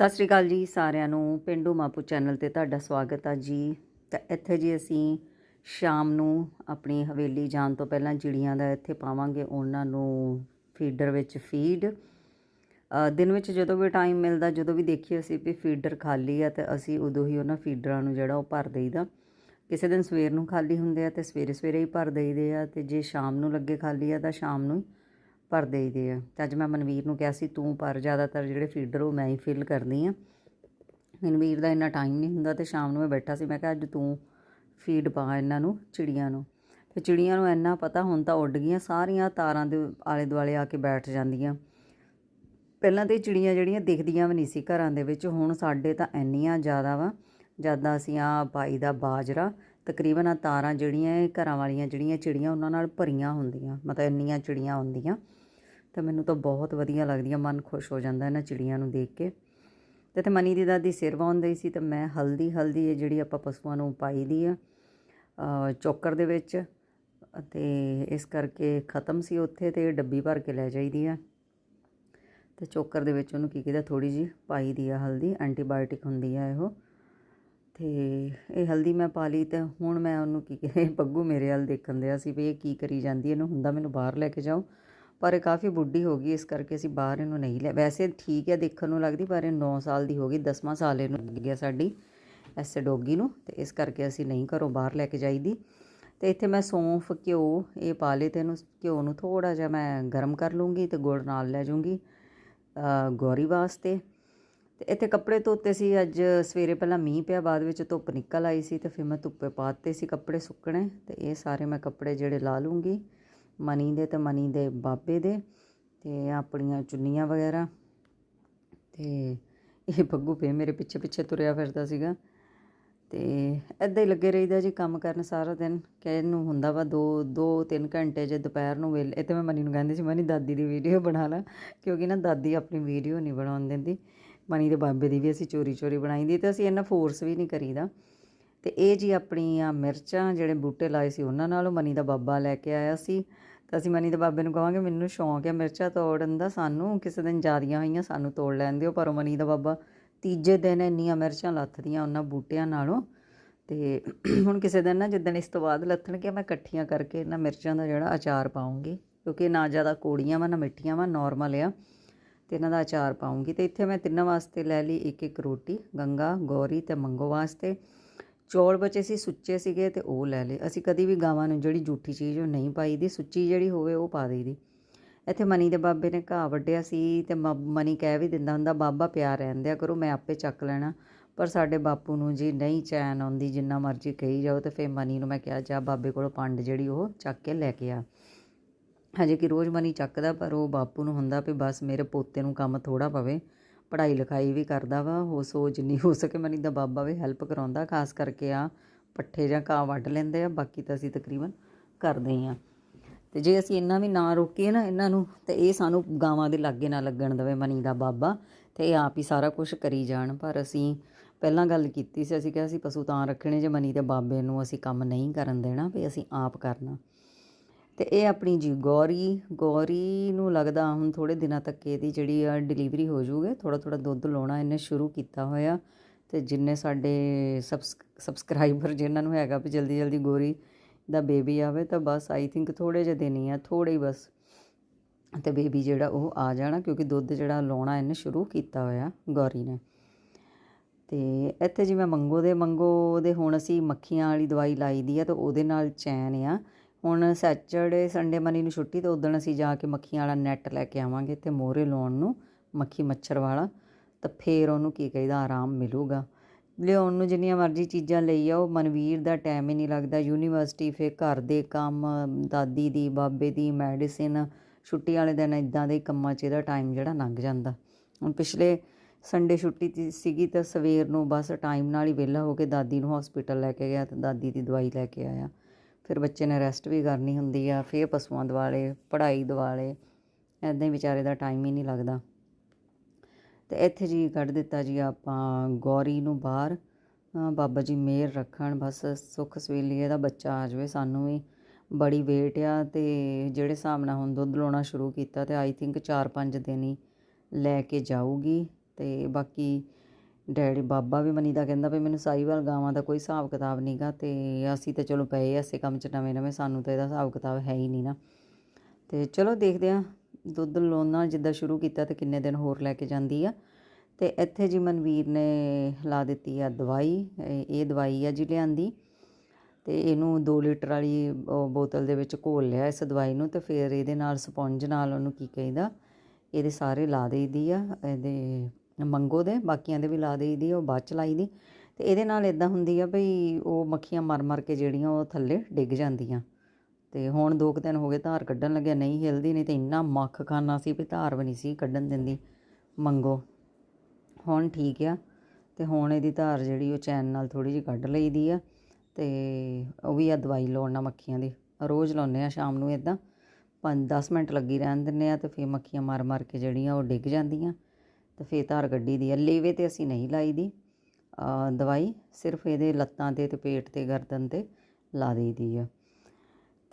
ਸਤਿ ਸ੍ਰੀ ਅਕਾਲ ਜੀ ਸਾਰਿਆਂ ਨੂੰ। ਪਿੰਡੂ ਮਾਪੂ ਚੈਨਲ ਤੇ ਤੁਹਾਡਾ ਸਵਾਗਤ ਆ ਜੀ। ਤਾਂ ਇੱਥੇ ਜੀ ਅਸੀਂ ਸ਼ਾਮ ਨੂੰ ਆਪਣੀ ਹਵੇਲੀ ਜਾਣ ਤੋਂ ਪਹਿਲਾਂ ਚਿੜੀਆਂ ਦਾ ਇੱਥੇ ਪਾਵਾਂਗੇ ਉਹਨਾਂ ਨੂੰ ਫੀਡਰ ਵਿੱਚ ਫੀਡ ਦਿਨ ਵਿੱਚ ਜਦੋਂ ਵੀ ਟਾਈਮ ਮਿਲਦਾ, ਜਦੋਂ ਵੀ ਦੇਖੀਏ ਅਸੀਂ ਵੀ ਫੀਡਰ ਖਾਲੀ ਆ ਤੇ ਅਸੀਂ ਉਦੋਂ ਹੀ ਉਹਨਾਂ ਫੀਡਰਾਂ ਨੂੰ ਜਿਹੜਾ ਉਹ ਭਰ ਦੇਈਦਾ। ਕਿਸੇ ਦਿਨ ਸਵੇਰ ਨੂੰ ਖਾਲੀ ਹੁੰਦੇ ਆ ਤੇ ਸਵੇਰੇ ਸਵੇਰੇ ਹੀ ਭਰ ਦੇਈਦੇ ਆ ਤੇ ਜੇ ਸ਼ਾਮ ਨੂੰ ਲੱਗੇ ਖਾਲੀ ਆ ਤਾਂ ਸ਼ਾਮ ਨੂੰ ਹੀ ਭਰ ਦੇਈਦੇ ਆ। ਤੇ ਅੱਜ ਮੈਂ ਮਨਵੀਰ ਨੂੰ ਕਿਹਾ ਸੀ, ਤੂੰ ਪਰ ਜ਼ਿਆਦਾਤਰ ਜਿਹੜੇ ਫੀਡਰ ਉਹ ਮੈਂ ਹੀ ਫਿਲ ਕਰਦੀ ਆ। ਮਨਵੀਰ ਦਾ ਇੰਨਾ ਟਾਈਮ ਨਹੀਂ ਹੁੰਦਾ ਤੇ ਸ਼ਾਮ ਨੂੰ ਮੈਂ ਬੈਠਾ ਸੀ, ਮੈਂ ਕਿਹਾ, ਅੱਜ ਤੂੰ ਫੀਡ ਪਾ ਇਹਨਾਂ ਨੂੰ, ਚਿੜੀਆਂ ਨੂੰ। ਤੇ ਚਿੜੀਆਂ ਨੂੰ ਇੰਨਾ ਪਤਾ ਹੁਣ ਤਾਂ ਉੱਡ ਗਈਆਂ, ਸਾਰੀਆਂ ਤਾਰਾਂ ਦੇ ਆਲੇ ਦੁਆਲੇ ਆ ਕੇ ਬੈਠ ਜਾਂਦੀਆਂ। ਪਹਿਲਾਂ ਤੇ ਚਿੜੀਆਂ ਜਿਹੜੀਆਂ ਦਿਖਦੀਆਂ ਵੀ ਨਹੀਂ ਸੀ ਘਰਾਂ ਦੇ ਵਿੱਚ, ਹੁਣ ਸਾਡੇ ਤਾਂ ਇੰਨੀਆਂ ਜ਼ਿਆਦਾ ਵਾ। ਜਦਾਂ ਅਸੀਂ ਆ ਪਾਈ ਦਾ ਬਾਜਰਾ, ਤਕਰੀਬਨ ਆ ਤਾਰਾਂ ਜਿਹੜੀਆਂ ਘਰਾਂ ਵਾਲੀਆਂ ਜਿਹੜੀਆਂ ਚਿੜੀਆਂ, ਉਹਨਾਂ ਨਾਲ ਭਰੀਆਂ ਹੁੰਦੀਆਂ, ਮਤਲਬ ਇੰਨੀਆਂ ਚਿੜੀਆਂ ਹੁੰਦੀਆਂ। ਤਾਂ ਮੈਨੂੰ ਤਾਂ ਬਹੁਤ ਵਧੀਆ ਲੱਗਦੀਆਂ ਮਨ ਖੁਸ਼ ਹੋ ਜਾਂਦਾ ਇਹਨਾਂ ਚਿੜੀਆਂ ਨੂੰ ਦੇਖ ਕੇ। ਤੇ ਤੇ ਮਨੀ ਦੀ ਦਾਦੀ ਸਿਰ ਵਾਉਂਦੀ ਸੀ ਤਾਂ ਮੈਂ ਹਲਦੀ ਹਲਦੀ ਇਹ ਜਿਹੜੀ ਆਪਾਂ ਪਸ਼ੂਆਂ ਨੂੰ ਪਾਈ ਦੀ ਆ ਅ, ਚੋਕਰ ਦੇ ਵਿੱਚ ਅਤੇ ਇਸ ਕਰਕੇ ਖਤਮ ਸੀ ਉੱਥੇ ਤੇ ਇਹ ਡੱਬੀ ਭਰ ਕੇ ਲੈ ਜਾਈਦੀ ਆ। ਤੇ ਚੋਕਰ ਦੇ ਵਿੱਚ ਉਹਨੂੰ ਕੀ ਕਹਿੰਦਾ ਥੋੜੀ ਜੀ ਪਾਈ ਦੀ ਆ ਹਲਦੀ ਐਂਟੀਬਾਇਓਟਿਕ ਹੁੰਦੀ ਆ ਇਹੋ। ਤੇ ਇਹ ਹਲਦੀ ਮੈਂ ਪਾ ਲਈ ਤੇ ਹੁਣ ਮੈਂ ਉਹਨੂੰ ਕੀ ਕਹੇ ਬੱਗੂ ਮੇਰੇ ਵੱਲ ਦੇਖਣ ਦਿਆ ਸੀ ਵੀ ਇਹ ਕੀ ਕਰੀ ਜਾਂਦੀ ਇਹਨੂੰ ਹੁੰਦਾ ਮੈਨੂੰ ਬਾਹਰ ਲੈ ਕੇ ਜਾਓ। ਪਰ ਇਹ ਕਾਫੀ ਬੁੱਢੀ ਹੋ ਗਈ, ਇਸ ਕਰਕੇ ਅਸੀਂ ਬਾਹਰ ਇਹਨੂੰ ਨਹੀਂ ਲੈ ਵੈਸੇ ਠੀਕ ਹੈ, ਦੇਖਣ ਨੂੰ ਲੱਗਦੀ, ਪਰ ਇਹ 9 ਸਾਲ ਦੀ ਹੋ ਗਈ 10ਵਾਂ ਸਾਲ ਇਹਨੂੰ ਲੱਗ ਗਿਆ ਸਾਡੀ, ਐਸੇ ਡੋਗੀ ਨੂੰ, ਤੇ ਇਸ ਕਰਕੇ ਅਸੀਂ ਨਹੀਂ ਘਰੋਂ ਬਾਹਰ ਲੈ ਕੇ ਜਾਈਦੀ। ਤੇ ਇੱਥੇ ਮੈਂ ਸੌਂਫ, ਘਿਓ, ਇਹ ਪਾ ਲਏ ਤੇ ਇਹਨੂੰ, ਘਿਓ ਨੂੰ ਥੋੜਾ ਜਿਹਾ ਮੈਂ ਗਰਮ ਕਰ ਲੂੰਗੀ ਤੇ ਗੁੜ ਨਾਲ ਲੈ ਜਾਊਂਗੀ ਗੌਰੀ ਵਾਸਤੇ। ਤੇ ਇੱਥੇ ਕੱਪੜੇ ਧੋਤੇ ਸੀ, ਅੱਜ ਸਵੇਰੇ ਪਹਿਲਾਂ ਮੀਂਹ ਪਿਆ, ਬਾਅਦ ਵਿੱਚ ਧੁੱਪ ਨਿਕਲ ਆਈ ਸੀ ਤੇ ਫਿਰ ਮੈਂ ਧੁੱਪੇ ਪਾਤੇ ਸੀ ਕੱਪੜੇ ਸੁੱਕਣੇ, ਤੇ ਇਹ ਸਾਰੇ ਮੈਂ ਕੱਪੜੇ ਜਿਹੜੇ ਲਾ ਲੂੰਗੀ। ਮਨੀ ਦੇ ਤੇ ਮਨੀ ਦੇ ਬਾਬੇ ਦੇ ਤੇ ਆਪਣੀਆਂ ਚੁੰਨੀਆਂ ਵਗੈਰਾ। ਤੇ ਇਹ ਬੱਗੂ ਪੇ ਮੇਰੇ ਪਿੱਛੇ ਪਿੱਛੇ ਤੁਰਿਆ ਫਿਰਦਾ ਸੀਗਾ। ਤੇ ਐਦਾਂ ਹੀ ਲੱਗੇ ਰਹੀਦਾ ਜੀ ਕੰਮ ਕਰਨ ਸਾਰਾ ਦਿਨ। ਕਿ ਇਹਨੂੰ ਹੁੰਦਾ ਵਾ 2 2 3 ਘੰਟੇ ਜੇ ਦੁਪਹਿਰ ਨੂੰ ਵੇਲੇ ਇਹ ਤੇ ਮੈਂ ਮਨੀ ਨੂੰ ਕਹਿੰਦੀ ਸੀ, ਮਨੀ ਦਾਦੀ ਦੀ ਵੀਡੀਓ ਬਣਾ ਲਾ। ਕਿਉਂਕਿ ਨਾ ਦਾਦੀ ਆਪਣੀ ਵੀਡੀਓ ਨਹੀਂ ਬਣਾਉਣ ਦਿੰਦੀ। ਮਨੀ ਦੇ ਬਾਬੇ ਦੀ ਵੀ ਅਸੀਂ ਚੋਰੀ ਚੋਰੀ ਬਣਾਈ ਦੀ ਤੇ ਅਸੀਂ ਇਹਨਾਂ ਫੋਰਸ ਵੀ ਨਹੀਂ ਕਰੀਦਾ। ਤੇ ਇਹ ਜੀ ਆਪਣੀਆਂ ਮਿਰਚਾਂ ਜਿਹੜੇ ਬੂਟੇ ਲਾਏ ਸੀ, ਉਹਨਾਂ ਨਾਲੋਂ ਮਨੀ ਦਾ ਬਾਬਾ ਲੈ ਕੇ ਆਇਆ ਸੀ। ਤਾਂ ਅਸੀਂ ਮਨੀ ਦੇ ਬਾਬੇ ਨੂੰ ਕਹਾਂਗੇ, ਮੈਨੂੰ ਸ਼ੌਂਕ ਹੈ ਮਿਰਚਾਂ ਤੋੜਨ ਦਾ, ਸਾਨੂੰ ਕਿਸੇ ਦਿਨ ਜ਼ਿਆਦੀਆਂ ਹੋਈਆਂ ਸਾਨੂੰ ਤੋੜ ਲੈਣ ਦਿਓ। ਪਰ ਉਹ ਮਨੀ ਦਾ ਬਾਬਾ ਤੀਜੇ ਦਿਨ ਇੰਨੀਆਂ ਮਿਰਚਾਂ ਲੱਥਦੀਆਂ ਉਹਨਾਂ ਬੂਟਿਆਂ ਨਾਲੋਂ। ਤੇ ਹੁਣ ਕਿਸੇ ਦਿਨ ਨਾ ਜਿੱਦਣ ਇਸ ਤੋਂ ਬਾਅਦ ਲੱਥਣਗੇ ਮੈਂ ਇਕੱਠੀਆਂ ਕਰਕੇ ਇਹਨਾਂ ਮਿਰਚਾਂ ਦਾ ਜਿਹੜਾ ਅਚਾਰ ਪਾਉਂਗੀ। ਕਿਉਂਕਿ ਨਾ ਜ਼ਿਆਦਾ ਕੋੜੀਆਂ ਵਾ, ਨਾ ਮਿੱਠੀਆਂ ਵਾ ਨਾਰਮਲ ਆ। ਤੇ ਇਹਨਾਂ ਦਾ ਅਚਾਰ ਪਾਉਂਗੀ। ਤੇ ਇੱਥੇ ਮੈਂ ਤਿੰਨਾਂ ਵਾਸਤੇ ਲੈ ਲਈ ਇੱਕ ਇੱਕ ਰੋਟੀ, ਗੰਗਾ, ਗੌਰੀ ਤੇ ਮੰਗੋ ਵਾਸਤੇ। ਚੌਲ ਬਚੇ ਸੀ, ਸੁੱਚੇ ਸੀਗੇ ਤੇ ਉਹ ਲੈ ਲਏ। ਅਸੀਂ ਕਦੀ ਵੀ ਗਾਵਾਂ ਨੂੰ ਜਿਹੜੀ ਝੂਠੀ ਚੀਜ਼ ਉਹ ਨਹੀਂ ਪਾਈ ਦੀ, ਸੁੱਚੀ ਜਿਹੜੀ ਹੋਵੇ ਉਹ ਪਾ ਦੇਈਦੀ ਇੱਥੇ ਮਨੀ ਦੇ ਬਾਬੇ ਨੇ ਘਾਹ ਵੱਢਿਆ ਸੀ ਤੇ ਮ- ਮਨੀ ਕਹਿ ਵੀ ਦਿੰਦਾ ਹੁੰਦਾ, ਬਾਬਾ ਪਿਆਰ ਰਹਿੰਦਿਆ ਕਰੋ, ਮੈਂ ਆਪੇ ਚੱਕ ਲੈਣਾ। ਪਰ ਸਾਡੇ ਬਾਪੂ ਨੂੰ ਜੀ ਨਹੀਂ ਚੈਨ ਆਉਂਦੀ, ਜਿੰਨਾ ਮਰਜ਼ੀ ਕਹੀ ਜਾਓ ਤੇ ਫਿਰ ਮਨੀ ਨੂੰ ਮੈਂ ਕਿਹਾ, ਜਾ ਬਾਬੇ ਕੋਲੋਂ ਪੰਡ ਜਿਹੜੀ ਉਹ ਚੱਕ ਕੇ ਲੈ ਕੇ ਆ। ਹਜੇ ਕਿ ਰੋਜ਼ ਮਨੀ ਚੱਕਦਾ, ਪਰ ਉਹ ਬਾਪੂ ਨੂੰ ਹੁੰਦਾ ਵੀ ਬਸ ਮੇਰੇ ਪੋਤੇ ਨੂੰ ਕੰਮ ਥੋੜਾ ਪਵੇ। ਪੜ੍ਹਾਈ ਲਿਖਾਈ ਵੀ ਕਰਦਾ ਵਾ ਉਹ ਸੋ ਜਿੰਨੀ ਹੋ ਸਕੇ ਮਨੀ ਦਾ ਬਾਬਾ ਵੀ ਹੈਲਪ ਕਰਾਉਂਦਾ, ਖਾਸ ਕਰਕੇ ਆ ਪੱਠੇ ਜਾਂ ਘਾਹ ਵੱਢ ਲੈਂਦੇ ਆ, ਬਾਕੀ ਤਾਂ ਅਸੀਂ ਤਕਰੀਬਨ ਕਰਦੇ ਹੀ ਆ। ਤੇ ਜੇ ਅਸੀਂ ਇੰਨਾ ਵੀ ਨਾ ਰੋਕੀਏ ਨਾ ਇਹਨਾਂ ਨੂੰ, ਤੇ ਇਹ ਸਾਨੂੰ ਗਾਵਾਂ ਦੇ ਲਾਗੇ ਨਾ ਲੱਗਣ ਦੇਵੇ ਮਨੀ ਦਾ ਬਾਬਾ, ਤੇ ਇਹ ਆਪ ਹੀ ਸਾਰਾ ਕੁਝ ਕਰੀ ਜਾਣ। ਪਰ ਅਸੀਂ ਪਹਿਲਾਂ ਗੱਲ ਕੀਤੀ ਸੀ, ਅਸੀਂ ਕਿਹਾ ਸੀ ਪਸ਼ੂ ਤਾਂ ਰੱਖਣੇ, ਜੇ ਮਨੀ ਦੇ ਬਾਬੇ ਨੂੰ ਅਸੀਂ ਕੰਮ ਨਹੀਂ ਕਰਨ ਦੇਣਾ, ਵੀ ਅਸੀਂ ਆਪ ਕਰਨਾ। ਤੇ ਇਹ ਆਪਣੀ ਜੀ ਗੌਰੀ ਗੌਰੀ ਨੂੰ ਲੱਗਦਾ ਹੁਣ ਥੋੜੇ ਦਿਨਾਂ ਤੱਕ ਇਹਦੀ ਜਿਹੜੀ ਆ ਡਿਲੀਵਰੀ ਹੋ ਜੂਗੀ ਥੋੜਾ ਥੋੜਾ ਦੁੱਧ ਲਾਉਣਾ ਇਹਨੇ ਸ਼ੁਰੂ ਕੀਤਾ ਹੋਇਆ ਤੇ ਜਿੰਨੇ ਸਾਡੇ ਸਬਸਕ੍ਰਾਈਬਰ ਜਿਨ੍ਹਾਂ ਨੂੰ ਹੈਗਾ ਵੀ ਜਲਦੀ ਜਲਦੀ ਗੌਰੀ ਦਾ ਬੇਬੀ ਆਵੇ ਤਾਂ ਬਸ ਆਈ ਥਿੰਕ ਥੋੜੇ ਜਿਹੇ ਦਿਨ ਹੀ ਆ ਥੋੜੇ ਹੀ ਬਸ। ਤੇ ਬੇਬੀ ਜਿਹੜਾ ਉਹ ਆ ਜਾਣਾ ਕਿਉਂਕਿ ਦੁੱਧ ਜਿਹੜਾ ਲਾਉਣਾ ਇਹਨੇ ਸ਼ੁਰੂ ਕੀਤਾ ਹੋਇਆ ਗੌਰੀ ਨੇ। ਤੇ ਇੱਥੇ ਜਿਵੇਂ ਮੰਗੋ ਦੇ ਮੰਗੋ ਦੇ ਹੁਣ ਅਸੀਂ ਮੱਖੀਆਂ ਵਾਲੀ ਦਵਾਈ ਲਾਈ ਦੀ ਆ ਤਾਂ ਉਹਦੇ ਨਾਲ ਚੈਨ ਆ। ਹੁਣ ਸੈਚਰਡੇ, ਸੰਡੇ ਮਨੀ ਨੂੰ ਛੁੱਟੀ ਤੇ ਉਦੋਂ ਅਸੀਂ ਜਾ ਕੇ ਮੱਖੀਆਂ ਵਾਲਾ ਨੈਟ ਲੈ ਕੇ ਆਵਾਂਗੇ ਤੇ ਮੋਹਰੇ ਲਾਉਣ ਨੂੰ ਮੱਖੀ ਮੱਛਰ ਵਾਲਾ, ਤਾਂ ਫੇਰ ਉਹਨੂੰ ਕੀ ਕਹੀਦਾ, ਆਰਾਮ ਮਿਲੂਗਾ। ਲਿਆਉਣ ਨੂੰ ਜਿੰਨੀਆਂ ਮਰਜ਼ੀ ਚੀਜ਼ਾਂ ਲਈ ਆਓ, ਮਨਵੀਰ ਦਾ ਟਾਈਮ ਹੀ ਨਹੀਂ ਲੱਗਦਾ ਯੂਨੀਵਰਸਿਟੀ ਫੇਰ ਘਰ ਦੇ ਕੰਮ, ਦਾਦੀ ਦੀ, ਬਾਬੇ ਦੀ ਮੈਡੀਸਿਨ ਛੁੱਟੀ ਵਾਲੇ ਦਿਨ ਇਦਾਂ ਦੇ ਕੰਮਾਂ 'ਚ ਇਹਦਾ ਟਾਈਮ ਜਿਹੜਾ ਲੰਘ ਜਾਂਦਾ। ਹੁਣ ਪਿਛਲੇ ਸੰਡੇ ਛੁੱਟੀ ਸੀਗੀ ਤਾਂ ਸਵੇਰ ਨੂੰ ਬਸ ਟਾਈਮ ਨਾਲ ਹੀ ਵਿਹਲਾ ਹੋ ਕੇ ਦਾਦੀ ਨੂੰ ਹਸਪੀਟਲ ਲੈ ਕੇ ਗਿਆ ਤੇ ਦਾਦੀ ਦੀ ਦਵਾਈ ਲੈ ਕੇ ਆਇਆ। ਫਿਰ ਬੱਚੇ ਨੇ ਰੈਸਟ ਵੀ ਕਰਨੀ ਹੁੰਦੀ ਆ, ਫਿਰ ਪਸ਼ੂਆਂ ਦੁਆਲੇ, ਪੜ੍ਹਾਈ ਦੁਆਲੇ ਐਦਾਂ ਹੀ ਵਿਚਾਰੇ ਦਾ ਟਾਈਮ ਹੀ ਨਹੀਂ ਲੱਗਦਾ। ਤੇ ਇੱਥੇ ਜੀ ਕੱਢ ਦਿੱਤਾ ਜੀ ਆਪਾਂ ਗੌਰੀ ਨੂੰ ਬਾਹਰ ਬਾਬਾ ਜੀ ਮਿਹਰ ਰੱਖਣ, ਬਸ ਸੁੱਖ ਸਵੇਲੀ ਇਹਦਾ ਬੱਚਾ ਆ ਜਾਵੇ, ਸਾਨੂੰ ਵੀ ਬੜੀ ਵੇਟ ਆ ਤੇ ਜਿਹੜੇ ਹਿਸਾਬ ਨਾਲ ਹੁਣ ਦੁੱਧ ਲਾਉਣਾ ਸ਼ੁਰੂ ਕੀਤਾ ਤੇ ਆਈ ਥਿੰਕ 4-5 ਦਿਨ ਹੀ ਲੈ ਕੇ ਜਾਊਗੀ ਤੇ ਬਾਕੀ ਡੈਡੀ ਬਾਬਾ ਵੀ ਮਨੀ ਦਾ ਕਹਿੰਦਾ ਵੀ ਮੈਨੂੰ ਸਾਈਵਾਲ ਗਾਵਾਂ ਦਾ ਕੋਈ ਹਿਸਾਬ ਕਿਤਾਬ ਨਹੀਂਗਾ ਤੇ ਅਸੀਂ ਤਾਂ ਚਲੋ ਪਏ ਐਸੇ ਕੰਮ 'ਚ ਨਵੇਂ ਨਵੇਂ, ਸਾਨੂੰ ਤਾਂ ਇਹਦਾ ਹਿਸਾਬ ਕਿਤਾਬ ਹੈ ਹੀ ਨਹੀਂ ਨਾ। ਤੇ ਚਲੋ ਦੇਖਦੇ ਆ ਦੁੱਧ ਲੋਨਾ ਜਿੱਦਾਂ ਸ਼ੁਰੂ ਕੀਤਾ ਤੇ ਕਿੰਨੇ ਦਿਨ ਹੋਰ ਲੈ ਕੇ ਜਾਂਦੀ ਆ। ਤੇ ਇੱਥੇ ਜੀ ਮਨਵੀਰ ਨੇ ਲਾ ਦਿੱਤੀ ਆ ਦਵਾਈ, ਇਹ ਇਹ ਦਵਾਈ ਆ ਜੀ ਲਿਆਂਦੀ। ਤੇ ਇਹਨੂੰ 2 ਲੀਟਰ ਵਾਲੀ ਬੋਤਲ ਦੇ ਵਿੱਚ ਘੋਲ ਲਿਆ ਇਸ ਦਵਾਈ ਨੂੰ ਤੇ ਫਿਰ ਇਹਦੇ ਨਾਲ ਸਪੰਜ ਨਾਲ ਉਹਨੂੰ ਕੀ ਕਹਿੰਦਾ, ਇਹਦੇ ਸਾਰੇ ਲਾ ਦੇਈਦੀ ਆ, ਇਹਦੇ ਮੰਗੋ ਦੇ, ਬਾਕੀਆਂ ਦੇ ਵੀ ਲਾ ਦੇਈਦੀ ਉਹ ਬਾਅਦ ਚ ਲਾਈ ਦੀ। ਤੇ ਇਹਦੇ ਨਾਲ ਇਦਾਂ ਹੁੰਦੀ ਆ ਭਈ ਉਹ ਮੱਖੀਆਂ ਮਰ ਮਰ ਕੇ ਜਿਹੜੀਆਂ ਉਹ ਥੱਲੇ ਡਿੱਗ ਜਾਂਦੀਆਂ। ਤੇ ਹੁਣ ਦੋ ਕੁ ਦਿਨ ਹੋ ਗਏ ਧਾਰ ਕੱਢਣ ਲੱਗਿਆ, ਨਹੀਂ ਹਿਲਦੀ, ਨਹੀਂ ਤੇ ਇੰਨਾ ਮੱਖ ਖਾਨਾ ਸੀ ਵੀ ਧਾਰ ਵੀ ਨਹੀਂ ਸੀ ਕੱਢਣ ਦਿੰਦੀ ਮੰਗੋ। ਹੁਣ ਠੀਕ ਆ, ਤੇ ਹੁਣ ਇਹਦੀ ਧਾਰ ਜਿਹੜੀ ਉਹ ਚੈਨ ਨਾਲ ਥੋੜੀ ਜਿਹੀ ਕੱਢ ਲਈਦੀ ਆ, ਤੇ ਉਹ ਵੀ ਆ ਦਵਾਈ ਲਾਉਣ ਨਾਲ ਮੱਖੀਆਂ ਦੀ। ਰੋਜ਼ ਲਾਉਂਦੇ ਆ, ਸ਼ਾਮ ਨੂੰ ਇਦਾਂ 5-10 ਮਿੰਟ ਲੱਗੀ ਰਹਿਣ ਦਿੰਦੇ ਆ ਤੇ ਫਿਰ ਮੱਖੀਆਂ ਮਰ ਮਰ ਕੇ ਜਿਹੜੀਆਂ ਉਹ ਡਿੱਗ ਜਾਂਦੀਆਂ। ਤੇ ਫਿਰ ਧਾਰ ਕੱਢੀ ਦੀ ਆ। ਲੇਵੇ ਤੇ ਅਸੀਂ ਨਹੀਂ ਲਾਈ ਦੀ ਦਵਾਈ ਸਿਰਫ ਇਹਦੇ ਲੱਤਾਂ ਤੇ ਤੇ ਪੇਟ ਤੇ ਗਰਦਨ ਤੇ ਲਾ ਦੇਈਦੀ ਆ।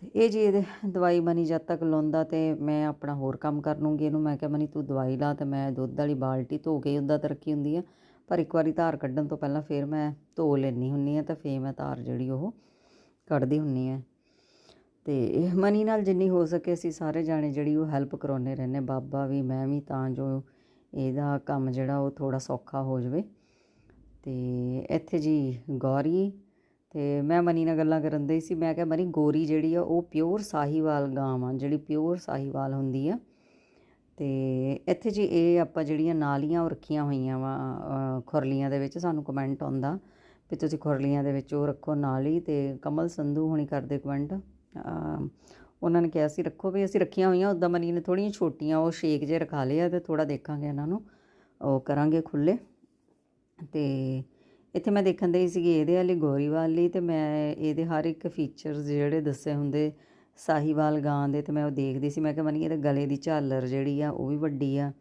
ਤੇ ਇਹ ਜੀ ਇਹਦੇ ਦਵਾਈ ਮਨੀ ਜਦ ਤੱਕ ਲਾਉਂਦਾ ਤੇ ਮੈਂ ਆਪਣਾ ਹੋਰ ਕੰਮ ਕਰ ਲੂੰਗੀ ਇਹਨੂੰ। ਮੈਂ ਕਿਹਾ ਮਨੀ ਤੂੰ ਦਵਾਈ ਲਾ ਤੇ ਮੈਂ ਦੁੱਧ ਵਾਲੀ ਬਾਲਟੀ ਧੋ ਕੇ ਉਹਦਾ ਤਾਂ ਹੁੰਦੀ ਆ। ਪਰ ਇੱਕ ਵਾਰੀ ਧਾਰ ਕੱਢਣ ਤੋਂ ਪਹਿਲਾਂ ਫਿਰ ਮੈਂ ਧੋ ਲੈਣੀ ਹੁੰਨੀ ਆ ਤਾਂ ਫਿਰ ਮੈਂ ਧਾਰ ਜਿਹੜੀ ਉਹ ਕੱਢਦੀ ਹੁੰਨੀ ਆ। ਤੇ ਮਨੀ ਨਾਲ ਜਿੰਨੀ ਹੋ ਸਕੇ ਅਸੀਂ ਸਾਰੇ ਜਾਣੇ ਜਿਹੜੀ ਉਹ ਹੈਲਪ ਕਰਾਉਂਦੇ ਰਹਿੰਦੇ ਬਾਬਾ ਵੀ, ਮੈਂ ਵੀ ਤਾਂ ਜੋ ਇਹਦਾ ਕੰਮ ਜਿਹੜਾ ਉਹ ਥੋੜਾ ਸੌਖਾ ਹੋ ਜਾਵੇ। ਤੇ ਇੱਥੇ ਜੀ ਗੌਰੀ, ਤੇ ਮੈਂ ਮਨੀ ਨਾਲ ਗੱਲਾਂ ਕਰਨ ਦੇ ਸੀ। ਮੈਂ ਕਿਹਾ, ਮਨੀ, ਗੋਰੀ ਜਿਹੜੀ ਆ, ਉਹ ਪਿਓਰ ਸਾਹੀਵਾਲ ਗਾਂ ਆ, ਜਿਹੜੀ ਪਿਓਰ ਸਾਹੀਵਾਲ ਹੁੰਦੀ ਆ। ਤੇ ਇੱਥੇ ਜੀ ਇਹ ਆਪਾਂ ਜਿਹੜੀਆਂ ਨਾਲੀਆਂ ਉਹ ਰੱਖੀਆਂ ਹੋਈਆਂ ਵਾ ਖੁਰਲੀਆਂ ਦੇ ਵਿੱਚ, ਸਾਨੂੰ ਕਮੈਂਟ ਆਉਂਦਾ ਵੀ ਤੁਸੀਂ ਖੁਰਲੀਆਂ ਦੇ ਵਿੱਚ ਉਹ ਰੱਖੋ ਨਾਲੀ ਤੇ ਕਮਲ ਸੰਧੂ ਹੁਣੀ ਕਰਦੇ ਕਮੈਂਟ ਉਹਨਾਂ ਨੇ ਕਿਹਾ ਸੀ, ਰੱਖੋ ਵੀ ਅਸੀਂ ਰੱਖੀਆਂ ਹੋਈਆਂ ਉਦਾਂ ਮਨੀ ਨੇ ਥੋੜੀਆਂ ਛੋਟੀਆਂ, ਉਹ ਸ਼ੇਕ ਜੇ ਰਖਾ ਲਿਆ ਤੇ ਥੋੜਾ ਦੇਖਾਂਗੇ ਇਹਨਾਂ ਨੂੰ, ਉਹ ਕਰਾਂਗੇ ਖੁੱਲੇ ਤੇ ਇੱਥੇ ਮੈਂ ਦੇਖਣ ਦੇ ਸੀਗੀ, ਇਹਦੇ ਵਾਲੀ ਗੋਰੀਵਾਲ ਲਈ ਤੇ ਮੈਂ ਇਹਦੇ ਹਰ ਇੱਕ ਫੀਚਰਸ ਜਿਹੜੇ ਦੱਸੇ ਹੁੰਦੇ ਸਾਹੀਵਾਲ ਗਾਂ ਦੇ ਤੇ ਮੈਂ ਉਹ ਦੇਖਦੀ ਸੀ, ਮੈਂ ਕਿਹਾ ਮਨੀ, ਇਹਦੇ ਗਲੇ ਦੀ ਝਾਲਰ ਜਿਹੜੀ ਆ, ਉਹ ਵੀ ਵੱਡੀ ਆ।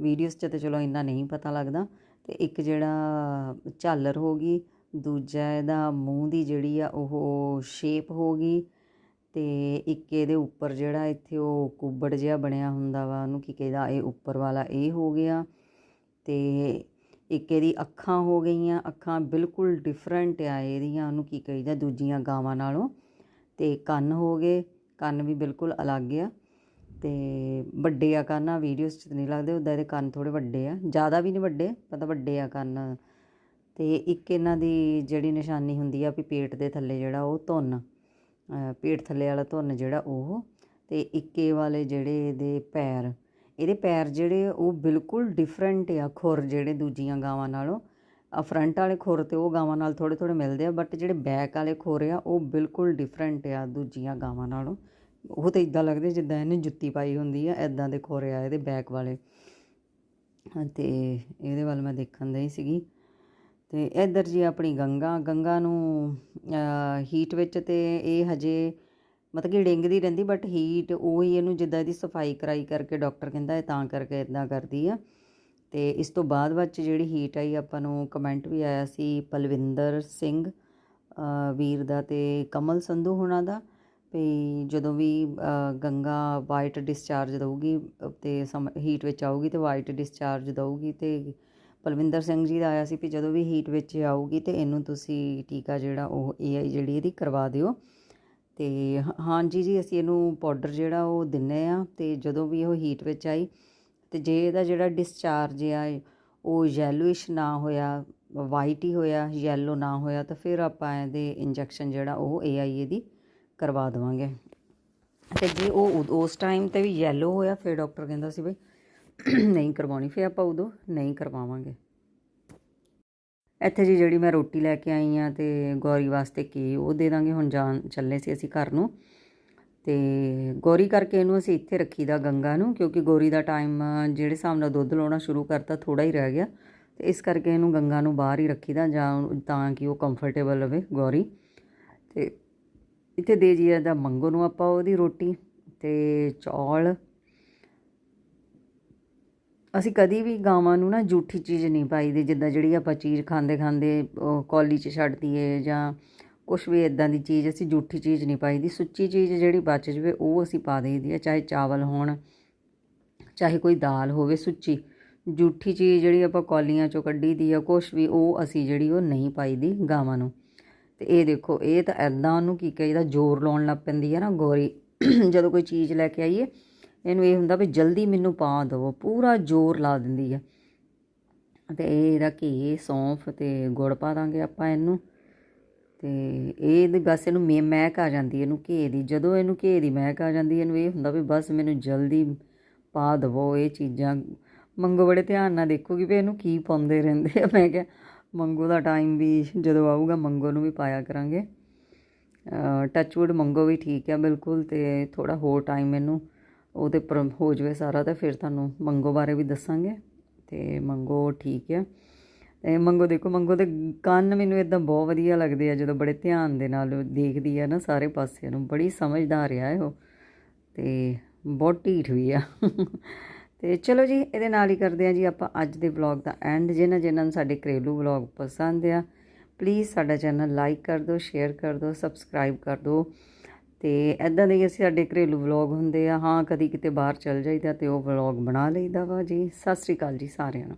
ਵੀਡੀਓਜ਼ 'ਚ ਤੇ ਚਲੋ ਇੰਨਾ ਨਹੀਂ ਪਤਾ ਲੱਗਦਾ। ਤੇ ਇੱਕ ਜਿਹੜਾ ਝਾਲਰ ਹੋ ਗਈ, ਦੂਜਾ ਇਹਦਾ ਮੂੰਹ ਦੀ ਜਿਹੜੀ ਆ, ਉਹ ਸ਼ੇਪ ਹੋ ਅਤੇ ਇੱਕ ਇਹਦੇ ਉੱਪਰ ਜਿਹੜਾ ਇੱਥੇ ਉਹ ਕੁੱਬੜ ਜਿਹਾ ਬਣਿਆ ਹੁੰਦਾ ਵਾ, ਉਹਨੂੰ ਕੀ ਕਹਿੰਦਾ? ਇਹ ਉੱਪਰ ਵਾਲਾ ਇਹ ਹੋ ਗਿਆ ਅਤੇ ਇੱਕ ਇਹਦੀ ਅੱਖਾਂ ਹੋ ਗਈਆਂ, ਅੱਖਾਂ ਬਿਲਕੁਲ ਡਿਫਰੈਂਟ ਆ ਇਹਦੀਆਂ, ਉਹਨੂੰ ਕੀ ਕਹੀਦਾ? ਦੂਜੀਆਂ ਗਾਵਾਂ ਨਾਲੋਂ। ਤੇ ਕੰਨ ਹੋ ਗਏ, ਕੰਨ ਵੀ ਬਿਲਕੁਲ ਅਲੱਗ ਆ ਤੇ ਵੱਡੇ ਆ ਕੰਨ ਆ ਵੀਡੀਓਜ਼ 'ਚ ਤਾਂ ਨਹੀਂ ਲੱਗਦੇ ਉੱਦਾਂ ਇਹਦੇ ਕੰਨ ਥੋੜੇ ਵੱਡੇ ਆ। ਜ਼ਿਆਦਾ ਵੀ ਨਹੀਂ ਵੱਡੇ ਪਤਾ ਵੱਡੇ ਆ ਕੰਨ। ਤੇ ਇੱਕ ਇਹਨਾਂ ਦੀ ਜਿਹੜੀ ਨਿਸ਼ਾਨੀ ਹੁੰਦੀ ਆ ਵੀ ਪੇਟ ਦੇ ਥੱਲੇ ਜਿਹੜਾ ਉਹ ਧੁੰਨ। ਪੇਟ ਥੱਲੇ ਵਾਲਾ ਧੁੰਨ ਜਿਹੜਾ ਉਹ ਤੇ ਇੱਕੇ ਵਾਲੇ ਜਿਹੜੇ ਇਹਦੇ ਪੈਰ ਇਹਦੇ ਪੈਰ ਜਿਹੜੇ ਉਹ ਬਿਲਕੁਲ ਡਿਫਰੈਂਟ ਆ ਖੁਰ ਜਿਹੜੇ ਦੂਜੀਆਂ ਗਾਵਾਂ ਨਾਲੋਂ। ਆ ਫਰੰਟ ਵਾਲੇ ਖੁਰ ਤੇ ਉਹ ਗਾਵਾਂ ਨਾਲ ਥੋੜੇ ਥੋੜੇ ਮਿਲਦੇ ਆ ਬਟ ਜਿਹੜੇ ਬੈਕ ਵਾਲੇ ਖੁਰ ਆ ਉਹ ਬਿਲਕੁਲ ਡਿਫਰੈਂਟ ਆ ਦੂਜੀਆਂ ਗਾਵਾਂ ਨਾਲੋਂ। ਉਹ ਤਾਂ ਇਦਾਂ ਲੱਗਦੇ ਜਿੱਦਾਂ ਇਹਨੇ ਜੁੱਤੀ ਪਾਈ ਹੁੰਦੀ ਆ ਐਦਾਂ ਦੇ ਖੁਰ ਆ ਇਹਦੇ ਬੈਕ ਵਾਲੇ। ਹਾਂ, ਤੇ ਇਹਦੇ ਵੱਲ ਮੈਂ ਦੇਖਣ ਦਈ ਸੀਗੀ। ਤੇ ਇੱਧਰ ਜੀ ਆਪਣੀ ਗੰਗਾ ਗੰਗਾ ਨੂੰ ਹੀਟ ਵਿੱਚ ਤੇ ਇਹ ਹਜੇ ਮਤਲਬ ਕਿ ਡਿੰਗਦੀ ਰਹਿੰਦੀ ਬਟ ਹੀਟ ਉਹੀ ਇਹਨੂੰ ਜਿੱਦਾਂ ਇਹਦੀ ਸਫ਼ਾਈ ਕਰਾਈ ਕਰਕੇ ਡਾਕਟਰ ਕਹਿੰਦਾ ਇਹ ਤਾਂ ਕਰਕੇ ਇਦਾਂ ਕਰਦੀ ਆ। ਤੇ ਇਸ ਤੋਂ ਬਾਅਦ ਵਿੱਚ ਜਿਹੜੀ ਹੀਟ ਆਈ, ਆਪਾਂ ਨੂੰ ਕਮੈਂਟ ਵੀ ਆਇਆ ਸੀ ਪਲਵਿੰਦਰ ਸਿੰਘ ਵੀਰ ਦਾ ਤੇ ਕਮਲ ਸੰਧੂ ਹੋਣਾ ਦਾ ਵੀ ਜਦੋਂ ਵੀ ਗੰਗਾ ਵਾਈਟ ਡਿਸਚਾਰਜ ਦਊਗੀ ਤੇ ਹੀਟ ਵਿੱਚ ਆਊਗੀ ਤੇ ਵਾਈਟ ਡਿਸਚਾਰਜ ਦਊਗੀ ਤੇ ਪਲਵਿੰਦਰ ਸਿੰਘ ਜੀ ਦਾ ਆਇਆ ਸੀ ਵੀ ਜਦੋਂ ਵੀ ਹੀਟ ਵਿੱਚ ਆਊਗੀ ਤੇ ਇਹਨੂੰ ਤੁਸੀਂ ਟੀਕਾ ਜਿਹੜਾ ਉਹ ਏਆਈ ਜਿਹੜੀ ਇਹਦੀ ਕਰਵਾ ਦਿਓ। ਤੇ ਹਾਂਜੀ ਜੀ, ਅਸੀਂ ਇਹਨੂੰ ਪਾਊਡਰ ਜਿਹੜਾ ਉਹ ਦਿੰਨੇ ਆ ਤੇ ਜਦੋਂ ਵੀ ਉਹ ਹੀਟ ਵਿੱਚ ਆਈ ਤੇ ਜੇ ਇਹਦਾ ਜਿਹੜਾ ਡਿਸਚਾਰਜ ਆ, ਉਹ ਯੈਲੋਇਸ਼ ਨਾ ਹੋਇਆ ਵਾਈਟ ਹੀ ਹੋਇਆ ਯੈਲੋ ਨਾ ਹੋਇਆ, ਤਾਂ ਫਿਰ ਆਪਾਂ ਇਹਦੇ ਇੰਜੈਕਸ਼ਨ ਜਿਹੜਾ ਉਹ ਏਆਈ ਦੀ ਕਰਵਾ ਦੇਵਾਂਗੇ। ਤੇ ਜੇ ਉਹ ਉਸ ਟਾਈਮ ਤੇ ਵੀ ਯੈਲੋ ਹੋਇਆ, ਫਿਰ ਡਾਕਟਰ ਕਹਿੰਦਾ ਸੀ ਬਈ ਨਹੀਂ ਕਰਵਾਉਣੀ, ਫਿਰ ਆਪਾਂ ਉਦੋਂ ਨਹੀਂ ਕਰਵਾਵਾਂਗੇ। ਇੱਥੇ ਜੀ ਜਿਹੜੀ ਮੈਂ ਰੋਟੀ ਲੈ ਕੇ ਆਈ ਆ ਤੇ ਗੌਰੀ ਵਾਸਤੇ ਕੀ ਉਹ ਦੇ ਦਾਂਗੇ। ਹੁਣ ਜਾਣ ਚੱਲੇ ਸੀ ਅਸੀਂ ਘਰ ਨੂੰ। ਤੇ ਗੌਰੀ ਕਰਕੇ ਇਹਨੂੰ ਅਸੀਂ ਇੱਥੇ ਰੱਖੀਦਾ ਗੰਗਾ ਨੂੰ, ਕਿਉਂਕਿ ਗੌਰੀ ਦਾ ਟਾਈਮ, ਜਿਹੜੇ ਹਿਸਾਬ ਨਾਲ ਦੁੱਧ ਲਾਉਣਾ ਸ਼ੁਰੂ ਕਰਤਾ ਥੋੜਾ ਹੀ ਰਹਿ ਗਿਆ। ਤੇ ਇਸ ਕਰਕੇ ਇਹਨੂੰ ਗੰਗਾ ਨੂੰ ਬਾਹਰ ਹੀ ਰੱਖੀਦਾ, ਜਾਂ ਤਾਂ ਕਿ ਉਹ ਕੰਫਰਟੇਬਲ ਰਵੇ ਗੌਰੀ। ਤੇ ਇੱਥੇ ਦੇ ਜੀ ਇਹਦਾ ਮੰਗੋ ਨੂੰ ਆਪਾਂ ਉਹਦੀ ਰੋਟੀ ਤੇ ਚੌਲ ਅਸੀਂ ਕਦੀ ਵੀ ਗਾਵਾਂ ਨੂੰ ਨਾ ਜੂਠੀ ਚੀਜ਼ ਨਹੀਂ ਪਾਈਦੀ, ਜਿੱਦਾਂ ਜਿਹੜੀ ਆਪਾਂ ਚੀਜ਼ ਖਾਂਦੇ ਖਾਂਦੇ ਉਹ ਕੌਲੀ 'ਚ ਛੱਡ ਦਈਏ ਜਾਂ ਕੁਝ ਵੀ ਇਦਾਂ ਦੀ ਚੀਜ਼ ਅਸੀਂ ਜੂਠੀ ਚੀਜ਼ ਨਹੀਂ ਪਾਈਦੀ। ਸੁੱਚੀ ਚੀਜ਼ ਜਿਹੜੀ ਬਚ ਜਵੇ ਉਹ ਅਸੀਂ ਪਾ ਦੇਈਦੀ ਹੈ ਚਾਹੇ ਚਾਵਲ ਹੋਣ, ਚਾਹੇ ਕੋਈ ਦਾਲ ਹੋਵੇ ਸੁੱਚੀ। ਜੂਠੀ ਚੀਜ਼ ਜਿਹੜੀ ਆਪਾਂ ਕੌਲੀਆਂ ਚੋਂ ਕੱਢੀ ਦੀ ਆ, ਕੁਛ ਵੀ, ਉਹ ਅਸੀਂ ਜਿਹੜੀ ਉਹ ਨਹੀਂ ਪਾਈਦੀ ਗਾਵਾਂ ਨੂੰ। ਤੇ ਇਹ ਦੇਖੋ, ਇਹ ਤਾਂ ਐਦਾਂ ਉਹਨੂੰ ਕੀ ਕਹੀਦਾ, ਜ਼ੋਰ ਲਾਉਣ ਲੱਗ ਪੈਂਦੀ ਹੈ ਨਾ ਗੋਰੀ। ਜਦੋਂ ਕੋਈ ਚੀਜ਼ ਲੈ ਕੇ ਆਈਏ ਇਹਨੂੰ ਇਹ ਹੁੰਦਾ ਵੀ ਜਲਦੀ ਮੈਨੂੰ ਪਾ ਦਿਓ ਪੂਰਾ ਜ਼ੋਰ ਲਾ ਦਿੰਦੀ ਆ। ਤੇ ਇਹ ਇਹਦਾ ਘੀ, ਸੌਂਫ ਤੇ ਗੁੜ ਪਾ ਦਾਂਗੇ ਆਪਾਂ ਇਹਨੂੰ। ਤੇ ਇਹ ਬਸ ਇਹਨੂੰ ਮੇ ਮਹਿਕ ਆ ਜਾਂਦੀ ਇਹਨੂੰ ਘੇ ਦੀ। ਜਦੋਂ ਇਹਨੂੰ ਘੇ ਦੀ ਮਹਿਕ ਆ ਜਾਂਦੀ ਇਹਨੂੰ ਇਹ ਹੁੰਦਾ ਵੀ ਬਸ ਮੈਨੂੰ ਜਲਦੀ ਪਾ ਦਵੋ ਇਹ ਚੀਜ਼ਾਂ। ਮੰਗੋ ਬੜੇ ਧਿਆਨ ਨਾਲ ਦੇਖੋਗੀ ਵੀ ਇਹਨੂੰ ਕੀ ਪਾਉਂਦੇ ਰਹਿੰਦੇ ਆ। ਮੈਂ ਕਿਹਾ ਮੰਗੋ ਦਾ ਟਾਈਮ ਵੀ ਜਦੋਂ ਆਊਗਾ ਮੰਗੋ ਨੂੰ ਵੀ ਪਾਇਆ ਕਰਾਂਗੇ। ਟੱਚਵੁੱਡ ਮੰਗੋ ਵੀ ਠੀਕ ਆ ਬਿਲਕੁਲ ਤੇ ਥੋੜਾ ਹੋਰ ਟਾਈਮ ਇਹਨੂੰ ਉਹਦੇ ਪਰ ਹੋ ਜਾਵੇ ਸਾਰਾ ਤਾਂ ਫਿਰ ਤੁਹਾਨੂੰ ਮੰਗੋ ਬਾਰੇ ਵੀ ਦੱਸਾਂਗੇ। ਤੇ ਮੰਗੋ ਠੀਕ ਆ। ਤੇ ਮੰਗੋ ਦੇਖੋ, ਮੰਗੋ ਦੇ ਕੰਨ ਮੈਨੂੰ ਇਦਾਂ ਬਹੁਤ ਵਧੀਆ ਲੱਗਦੇ ਆ, ਜਦੋਂ ਬੜੇ ਧਿਆਨ ਦੇ ਨਾਲ ਦੇਖਦੀ ਆ ਨਾ ਸਾਰੇ ਪਾਸੇ ਨੂੰ। ਬੜੀ ਸਮਝਦਾਰ ਆ ਇਹ ਉਹ। ਤੇ ਬਹੁਤ ਢੀਠ ਵੀ ਆ। ਤੇ ਚਲੋ ਜੀ, ਇਹਦੇ ਨਾਲ ਹੀ ਕਰਦੇ ਆ ਜੀ ਆਪਾਂ ਅੱਜ ਦੇ ਵਲੌਗ ਦਾ ਐਂਡ ਜਿਨ੍ਹਾਂ ਜਿਨ੍ਹਾਂ ਨੂੰ ਸਾਡੇ ਘਰੇਲੂ ਵਲੌਗ ਪਸੰਦ ਆ ਪਲੀਜ਼ ਸਾਡਾ ਚੈਨਲ ਲਾਈਕ ਕਰ ਦਿਓ ਸ਼ੇਅਰ ਕਰ ਦਿਓ ਸਬਸਕ੍ਰਾਈਬ ਕਰ ਦਿਓ। ਤੇ ਐਦਾਂ ਦੇ ਅਸੀਂ ਸਾਡੇ ਘਰੇਲੂ ਵਲੌਗ ਹੁੰਦੇ ਆ। ਹਾਂ, ਕਦੀ ਕਿਤੇ ਬਾਹਰ ਚੱਲ ਜਾਈਦਾ ਤੇ ਉਹ ਵਲੌਗ ਬਣਾ ਲਈਦਾ ਵਾ ਜੀ। ਸਤਿ ਸ੍ਰੀ ਅਕਾਲ ਜੀ ਸਾਰਿਆਂ ਨੂੰ।